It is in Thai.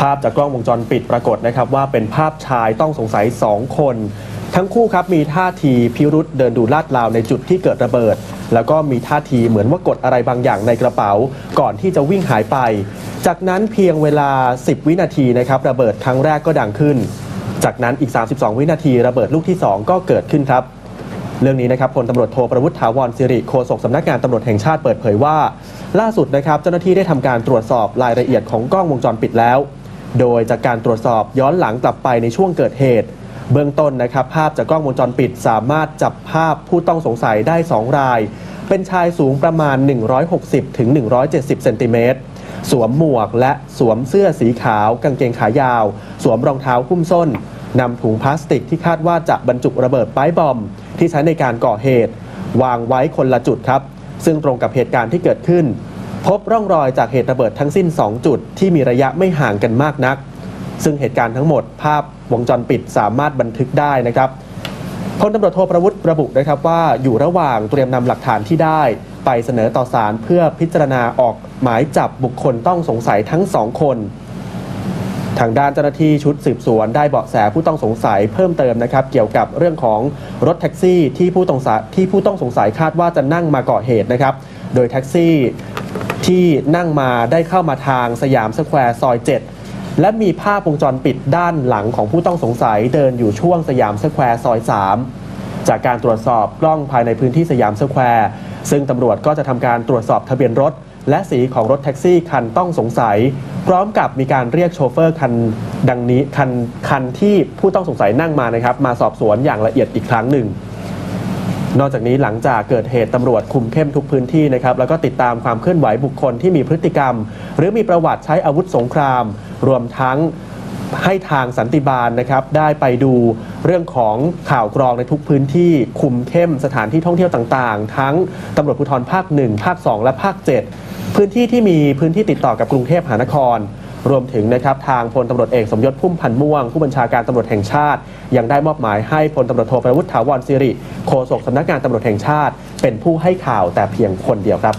ภาพจากกล้องวงจรปิดปรากฏนะครับว่าเป็นภาพชายต้องสงสัย 2 คน ทั้งคู่ครับมีท่าทีพิรุษเดินดูลาดราวในจุดที่เกิดระเบิด แล้วก็มีท่าทีเหมือนว่ากดอะไรบางอย่างในกระเป๋า ก่อนที่จะวิ่งหายไป จากนั้นเพียงเวลา 10 วินาทีนะครับระเบิดครั้งแรกก็ดังขึ้น จากนั้นอีก 32 วินาทีระเบิดลูกที่ 2 ก็เกิดขึ้นครับเรื่องนี้นะครับพลตำรวจโทประวุฒิถาวรสิริโฆษกสำนักงานตำรวจแห่งชาติเปิดเผยว่า ล่าสุดนะครับเจ้าหน้าที่ได้ทำการตรวจสอบรายละเอียดของกล้องวงจรปิดแล้ว โดยจากการตรวจสอบย้อนหลังกลับไปในช่วงเกิดเหตุ เบื้องต้นนะครับ ภาพจากกล้องวงจรปิดสามารถจับภาพผู้ต้องสงสัยได้ 2 ราย เป็นชายสูงประมาณ 160ถึง170เซนติเมตรสวมหมวกและสวมเสื้อสีขาวกางเกงขายาว สวมรองเท้าหุ้มส้นนำถุงพลาสติกที่คาดว่าจะบรรจุระเบิดไปบอม ที่ใช้ในการก่อเหตุ วางไว้คนละจุดครับ ซึ่งตรงกับเหตุการณ์ที่เกิดขึ้น พบร่องรอยจากเหตุระเบิดทั้งสิ้น 2 จุด ที่มีระยะไม่ห่างกันมากนัก ซึ่งเหตุการณ์ทั้งหมดภาพวงจรปิดสามารถบันทึกได้นะครับพลตำรวจโทประวุฒิระบุนะครับว่าอยู่ระหว่างเตรียมนำหลักฐานที่ได้ ไปเสนอต่อศาลเพื่อพิจารณาออกหมายจับบุคคลต้องสงสัยทั้งสองคน ทางด้านเจ้าหน้าที่ชุดสืบสวนได้เบาะแสผู้ต้องสงสัยเพิ่มเติมนะครับ เกี่ยวกับเรื่องของรถแท็กซี่ที่ผู้ต้องสงสัยที่ผู้ต้องสงสัยคาดว่าจะนั่งมาก่อเหตุนะครับ โดยแท็กซี่ ที่นั่งมาได้เข้ามาทางสยามสแควร์ซอย 7 และมีภาพวงจรปิดด้านหลังของผู้ต้องสงสัยเดินอยู่ช่วงสยามสแควร์ซอย 3 จากการตรวจสอบกล้องภายในพื้นที่สยามสแควร์ซึ่งตำรวจก็จะทำการตรวจสอบทะเบียนรถ และสีของรถแท็กซี่คันต้องสงสัย พร้อมกับมีการเรียกโชเฟอร์คันดังนี้คันคันที่ผู้ต้องสงสัยนั่งมานะครับ มาสอบสวนอย่างละเอียดอีกครั้งหนึ่ง นอกจากนี้หลังจากเกิดเหตุตำรวจคุมเข้มทุกพื้นที่นะครับแล้วก็ติดตามความเคลื่อนไหวบุคคลที่มีพฤติกรรม หรือมีประวัติใช้อาวุธสงคราม รวมทั้งให้ทางสันติบาลนะครับ ได้ไปดูเรื่องของข่าวกรองในทุกพื้นที่คุมเข้มสถานที่ท่องเที่ยวต่างๆ ทั้งตำรวจภูธรภาค 1 ภาค 2 และภาค 7 พื้นที่ที่มีพื้นที่ติดต่อกับกรุงเทพมหานคร รวมถึงนะครับทางพลตำรวจเอกสมยศพุ่มพันธ์ม่วง ผู้บัญชาการตำรวจแห่งชาติ ยังได้มอบหมายให้พลตำรวจโทประวุฒิถาวรสิริโฆษกสำนักงานตำรวจแห่งชาติ เป็นผู้ให้ข่าวแต่เพียงคนเดียวครับ